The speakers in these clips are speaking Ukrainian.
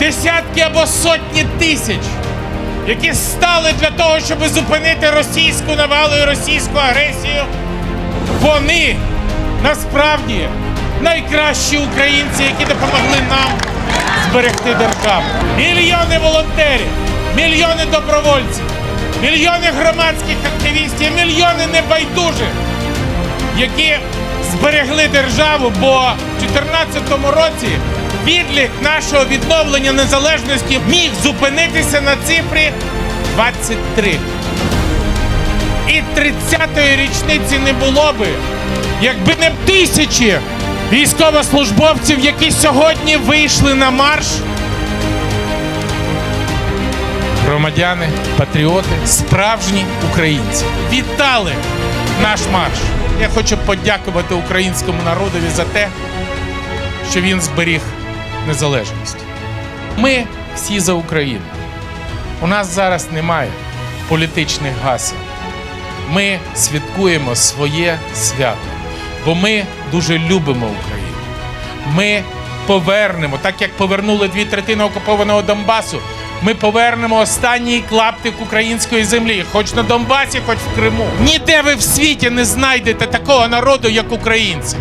десятки або сотні тисяч, які стали для того, щоб зупинити російську навалу і російську агресію, вони насправді найкращі українці, які допомогли нам зберегти державу. Мільйони волонтерів, мільйони добровольців, мільйони громадських активістів, мільйони небайдужих, які зберегли державу, бо в 2014 році відлік нашого відновлення незалежності міг зупинитися на цифрі 23. І 30-ї річниці не було би, якби не тисячі військовослужбовців, які сьогодні вийшли на марш. Громадяни, патріоти, справжні українці вітали наш марш. Я хочу подякувати українському народові за те, що він зберіг незалежність. Ми всі за Україну. У нас зараз немає політичних гасел. Ми святкуємо своє свято, бо ми дуже любимо Україну. Ми повернемо, так як повернули дві третини окупованого Донбасу. Ми повернемо останній клаптик української землі, хоч на Донбасі, хоч в Криму. Ніде ви в світі не знайдете такого народу, як українці.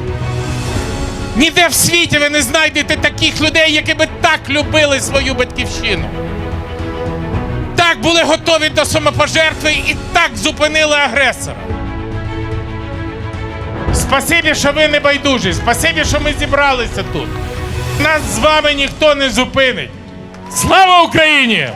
Ніде в світі ви не знайдете таких людей, які би так любили свою батьківщину. Так були готові до самопожертви і так зупинили агресора. Спасибі, що ви не байдужі. Спасибі, що ми зібралися тут. Нас з вами ніхто не зупинить. Слава Україні!